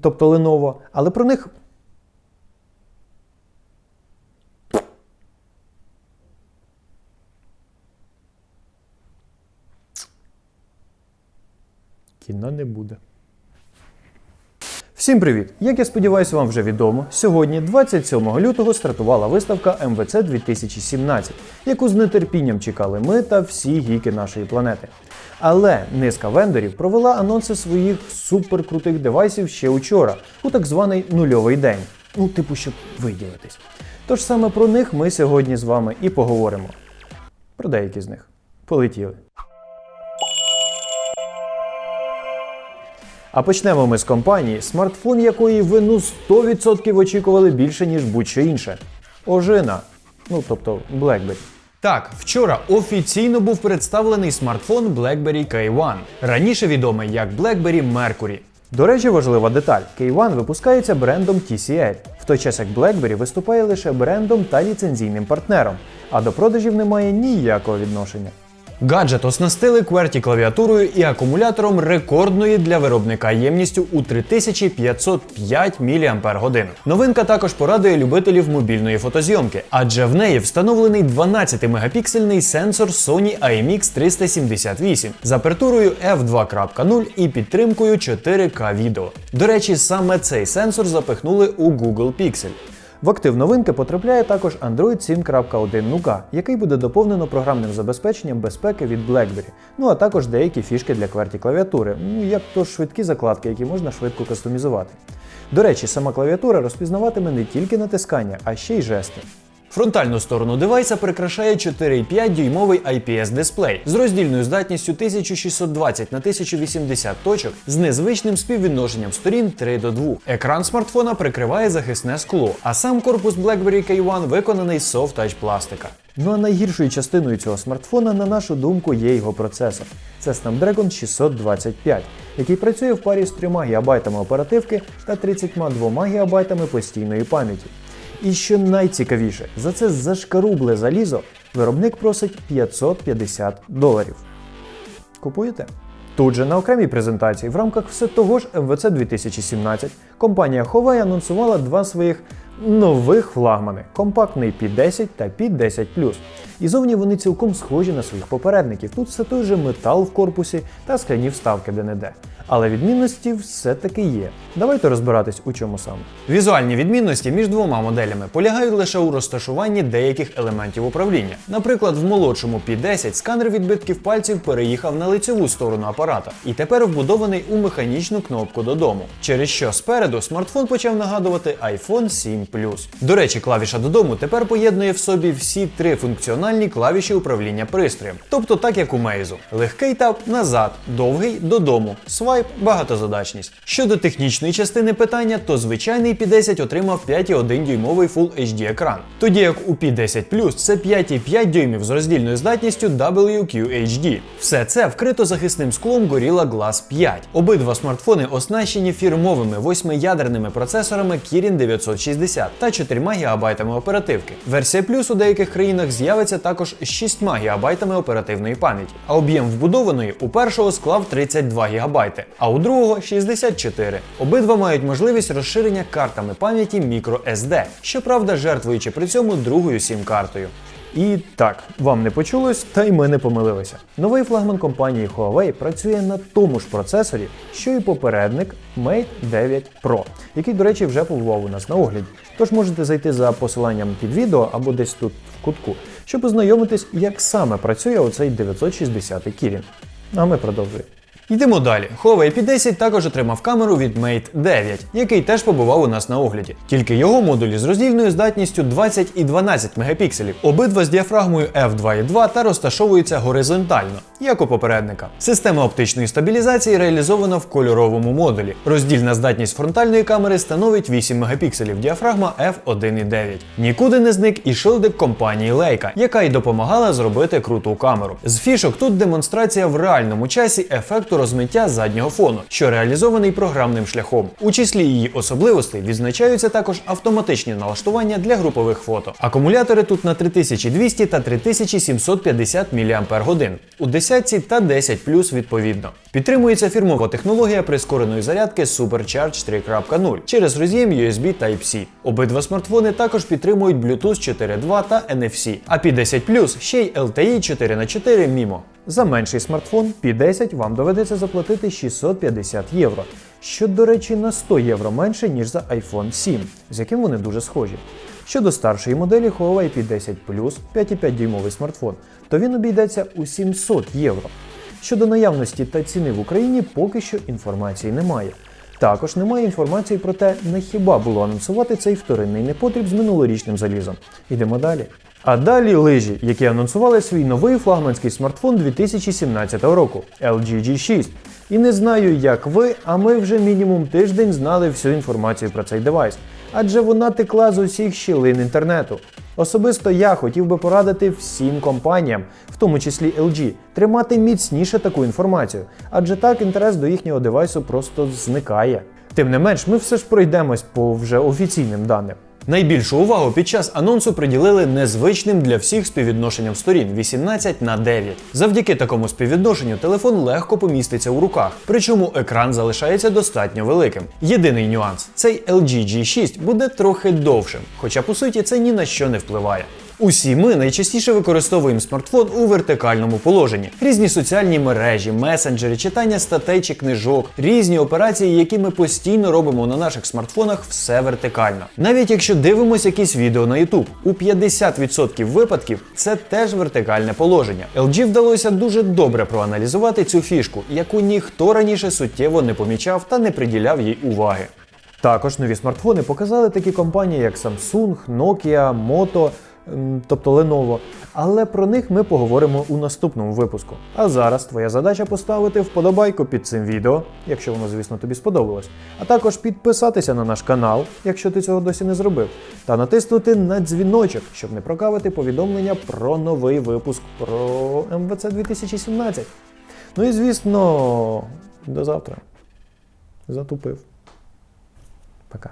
тобто Lenovo, але про них. Кіно не буде. Всім привіт! Як я сподіваюся, вам вже відомо, сьогодні, 27 лютого, стартувала виставка МВЦ 2017, яку з нетерпінням чекали ми та всі гіки нашої планети. Але низка вендорів провела анонси своїх суперкрутих девайсів ще учора, у так званий нульовий день. Ну, типу, щоб виділитись. Тож саме про них ми сьогодні з вами і поговоримо. Про деякі з них. Полетіли. А почнемо ми з компанії, смартфон якої ви ну 100% очікували більше, ніж будь-що інше. Ожина. Ну тобто BlackBerry. Так, вчора офіційно був представлений смартфон BlackBerry K1, раніше відомий як BlackBerry Mercury. До речі, важлива деталь: K1 випускається брендом TCL, в той час як BlackBerry виступає лише брендом та ліцензійним партнером, а до продажів немає ніякого відношення. Гаджет оснастили QWERTY клавіатурою і акумулятором рекордної для виробника ємністю у 3505 мАч. Новинка також порадує любителів мобільної фотозйомки, адже в неї встановлений 12-мегапіксельний сенсор Sony IMX 378 з апертурою f2.0 і підтримкою 4К відео. До речі, саме цей сенсор запихнули у Google Pixel. В актив новинки потрапляє також Android 7.1 Nougat, який буде доповнено програмним забезпеченням безпеки від BlackBerry, ну а також деякі фішки для QWERTY клавіатури, ну як то швидкі закладки, які можна швидко кастомізувати. До речі, сама клавіатура розпізнаватиме не тільки натискання, а ще й жести. Фронтальну сторону девайса прикрашає 4,5 дюймовий IPS дисплей з роздільною здатністю 1620 на 1080 точок з незвичним співвідношенням сторін 3 до 2. Екран смартфона прикриває захисне скло, а сам корпус BlackBerry K1 виконаний з soft touch пластика. Ну а найгіршою частиною цього смартфона, на нашу думку, є його процесор. Це Snapdragon 625, який працює в парі з 3 ГБ оперативки та 32 ГБ постійної пам'яті. І що найцікавіше, за це зашкарубле залізо виробник просить 550 доларів. Купуєте? Тут же на окремій презентації в рамках все того ж МВЦ 2017 компанія Huawei анонсувала два своїх нових флагмани компактний P10 та P10 І зовні вони цілком схожі на своїх попередників. Тут все той же метал в корпусі та скляні вставки де-не-де. Але відмінності все-таки є. Давайте розбиратись у чому саме. Візуальні відмінності між двома моделями полягають лише у розташуванні деяких елементів управління. Наприклад, в молодшому P10 сканер відбитків пальців переїхав на лицеву сторону апарата і тепер вбудований у механічну кнопку додому, через що спереду смартфон почав нагадувати iPhone 7 Plus. До речі, клавіша додому тепер поєднує в собі всі три функціональні клавіші управління пристроєм, тобто так як у Мейзу: легкий тап назад, довгий додому, свайп, багатозадачність. Щодо технічної частини питання, то звичайний P10 отримав 5,1 дюймовий Full HD екран, тоді як у P10 Plus це 5,5 дюймів з роздільною здатністю WQHD. Все це вкрито захисним склом Gorilla Glass 5. Обидва смартфони оснащені фірмовими 8-ядерними процесорами Kirin 960 та 4 ГБ оперативки. Версія Plus у деяких країнах з'явиться також з 6 ГБ оперативної пам'яті, а об'єм вбудованої у першого склав 32 ГБ, а у другого 64. Обидва мають можливість розширення картами пам'яті microSD, щоправда, жертвуючи при цьому другою сім-картою. І так, вам не почулось, та й ми не помилилися. Новий флагман компанії Huawei працює на тому ж процесорі, що і попередник Mate 9 Pro, який, до речі, вже побував у нас на огляді. Тож можете зайти за посиланням під відео або десь тут в кутку, щоб ознайомитись, як саме працює оцей 960 Kirin. А ми продовжуємо. Йдемо далі. Huawei P10 також отримав камеру від Mate 9, який теж побував у нас на огляді. Тільки його модулі з роздільною здатністю 20 і 12 мегапікселів, обидва з діафрагмою f2.2 та розташовуються горизонтально, як у попередника. Система оптичної стабілізації реалізована в кольоровому модулі. Роздільна здатність фронтальної камери становить 8 мегапікселів, діафрагма f1.9. Нікуди не зник і шилдик компанії Leica, яка й допомагала зробити круту камеру. З фішок тут демонстрація в реальному часі ефекту розмиття заднього фону, що реалізований програмним шляхом. У числі її особливостей відзначаються також автоматичні налаштування для групових фото. Акумулятори тут на 3200 та 3750 мАч у 10 та 10 відповідно. Підтримується фірмова технологія прискореної зарядки Supercharge 3.0 через роз'єм USB Type-C. Обидва смартфони також підтримують Bluetooth 4.2 та NFC, а P10 ще й LTE 4х4 MIMO. За менший смартфон P10 вам доведеться заплатити 650 євро, що, до речі, на 100 євро менше, ніж за iPhone 7, з яким вони дуже схожі. Щодо старшої моделі Huawei P10 Plus 5,5 дюймовий смартфон, то він обійдеться у 700 євро. Щодо наявності та ціни в Україні поки що інформації немає. Також немає інформації про те, на хіба було анонсувати цей вторинний непотріб з минулорічним залізом. Йдемо далі. А далі лижі, які анонсували свій новий флагманський смартфон 2017 року LG G6. І не знаю, як ви, а ми вже мінімум тиждень знали всю інформацію про цей девайс, адже вона текла з усіх щілин інтернету. Особисто я хотів би порадити всім компаніям, в тому числі LG, тримати міцніше таку інформацію, адже так інтерес до їхнього девайсу просто зникає. Тим не менш, ми все ж пройдемось по вже офіційним даним. Найбільшу увагу під час анонсу приділили незвичним для всіх співвідношенням сторін 18 на 9. Завдяки такому співвідношенню телефон легко поміститься у руках, причому екран залишається достатньо великим. Єдиний нюанс цей LG G6 буде трохи довшим, хоча по суті це ні на що не впливає. Усі ми найчастіше використовуємо смартфон у вертикальному положенні. Різні соціальні мережі, месенджери, читання статей чи книжок, різні операції, які ми постійно робимо на наших смартфонах, все вертикально. Навіть якщо дивимося якісь відео на YouTube, у 50% випадків це теж вертикальне положення. LG вдалося дуже добре проаналізувати цю фішку, яку ніхто раніше суттєво не помічав та не приділяв їй уваги. Також нові смартфони показали такі компанії, як Samsung, Nokia, Moto, тобто Lenovo. Але про них ми поговоримо у наступному випуску. А зараз твоя задача поставити вподобайку під цим відео, якщо воно, звісно, тобі сподобалось. А також підписатися на наш канал, якщо ти цього досі не зробив, та натиснути на дзвіночок, щоб не прокавити повідомлення про новий випуск про МВЦ 2017. Ну і звісно, до завтра. Затупив. Пока.